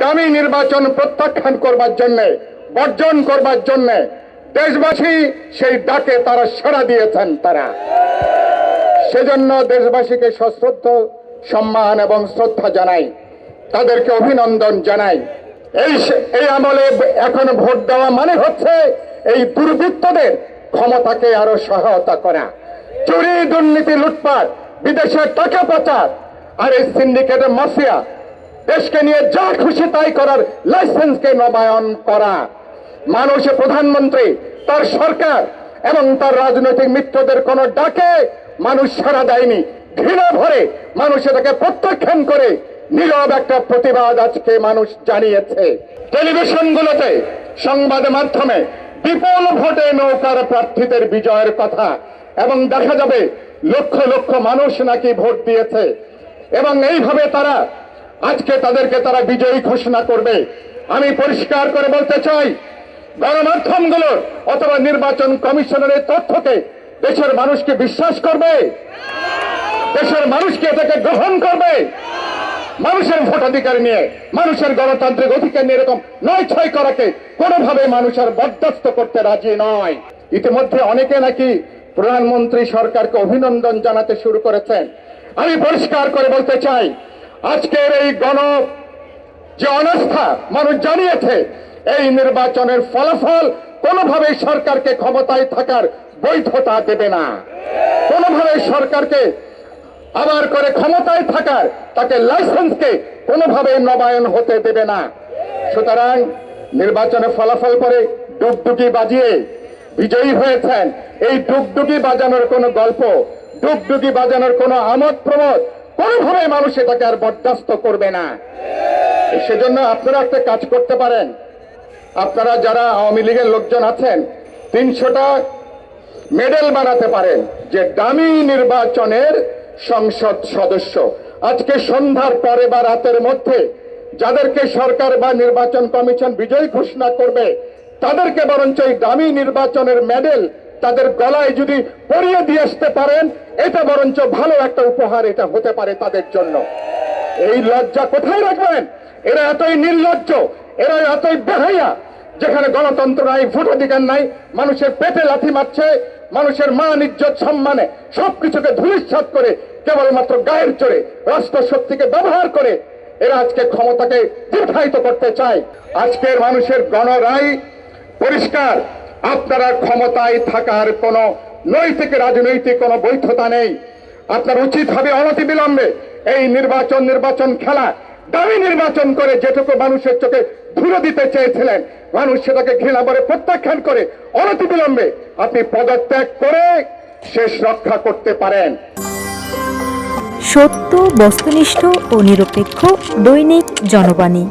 দামি নির্বাচন প্রত্যাখ্যান করবার জন্য, বর্জন করবার জন্য দেশবাসী সেই ডাকে তারা সাড়া দিয়েছেন তারা। সেজন্য দেশবাসীকে সশ্রদ্ধ, সম্মান এবং শ্রদ্ধা জানাই, তাদেরকে অভিনন্দন জানাই। এই এই আমলে এখন ভোট দেওয়া মানে হচ্ছে এই দুর্বৃত্তদের ক্ষমতাকে আরও সহায়তা করা। চুরি, দুর্নীতি, লুটপাট বিদেশের টাকা পাচার, আর এই সিন্ডিকেটের মাফিয়া দেশকে নিয়ে যা খুশি তাই করার লাইসেন্সকে নবায়ন করা। মানুষে প্রধানমন্ত্রী, তার সরকার এবং তার রাজনৈতিক মিত্রদের কোন ডাকে মানুষ সাড়া দেয়নি। ঘৃণা ভরে মানুষ এটাকে প্রত্যাখ্যান করে নীরব একটা প্রতিবাদ আজকে মানুষ জানিয়েছে। টেলিভিশনগুলোতে সংবাদ মাধ্যমে বিপুল ভোটে নৌকার প্রার্থীদের বিজয়ের কথা এবং দেখা যাবে লক্ষ লক্ষ মানুষ নাকি ভোট দিয়েছে। এবং এইভাবে তারা আজকে তাদেরকে তারা বিজয়ী ঘোষণা করবে। আমি পরিষ্কার করে বলতে চাই গণমাধ্যমগুলোর অথবা নির্বাচন কমিশনের এই তথ্যকে দেশের মানুষকে বিশ্বাস করবে, দেশের মানুষকে এটাকে গ্রহণ করবে। মানুষের ভোটাধিকার নিয়ে, মানুষের গণতান্ত্রিক অধিকার নিয়ে এরকম নয় ছয় করাকে কোনোভাবে মানুষের বরদাস্ত করতে রাজি নয়। ইতিমধ্যে অনেকে নাকি প্রধানমন্ত্রী সরকারকে অভিনন্দন জানাতে শুরু করেছেন। আমি পরিষ্কার করে বলতে চাই আজকের এই গণ যে অনাস্থা মানুষ জানিয়েছে, এই নির্বাচনের ফলাফল কোনোভাবেই সরকারকে ক্ষমতায় থাকার বৈধতা দেবে না। কোনোভাবে সরকারকে আবার করে ক্ষমতায় থাকার, তাকে লাইসেন্সকে কোনোভাবে নবায়ন হতে দেবে না। সুতরাং নির্বাচনের ফলাফল করে ডুগডুগি বাজিয়ে বিজয়ী হয়েছেন। এই ডুগডুগি বাজানোর কোনো গল্প, ডুগডুগি বাজানোর কোনো আমোদ প্রমোদ কোনোভাবে মানুষ এটাকে আর বরদাস্ত করবে না। সেজন্য আপনারা একটা কাজ করতে পারেন। আপনারা যারা আওয়ামী লীগের লোকজন আছেন, তিনশোটা মেডেল বানাতে পারেন, যে দামি নির্বাচনের সংসদ সদস্য। আজকে সন্ধ্যার পরে বা রাতের মধ্যে যাদেরকে সরকার বা নির্বাচন কমিশন বিজয়ী ঘোষণা করবে, তাদেরকে বরঞ্চ এই দামি নির্বাচনের মেডেল তাদের গলায় যদি পরিয়ে দিয়ে আসতে পারেন, এটা বরঞ্চ ভালো একটা উপহার এটা হতে পারে তাদের জন্য। এই লজ্জা কোথায় রাখবেন? এরা এতই নির্লজ্জ এরা এতই বেহাইয়া যেখানে গণতন্ত্র নাই ভোটাধিকার নাই, মানুষের পেটে লাথি মারছে, মানুষের মান, ইজ্জত, সম্মানে সবকিছুকে ধূলিসাৎ করে, কেবলমাত্র গায়ের চড়ে রাষ্ট্র শক্তিকে ব্যবহার করে এরা আজকে ক্ষমতাকে দীর্ঘায়িত করতে চায়। আজকের মানুষের গণরায় পরিষ্কার। আপনারা ক্ষমতায় থাকার কোনো নৈতিক রাজনৈতিক কোনো বৈধতা নেই। আপনার উচিত হবে অনতিবিলম্বে এই নির্বাচন নির্বাচন খেলা, দামি নির্বাচন করে যেটুকু মানুষের চোখে ধুলো দিতে চেয়েছিলেন, মানুষ সেটাকে ঘৃণা করে প্রত্যাখ্যান করে অনতিবিলম্বে আপনি পদত্যাগ করে শেষ রক্ষা করতে পারেন। সত্য, বস্তুনিষ্ঠ ও নিরপেক্ষ দৈনিক জনবাণী।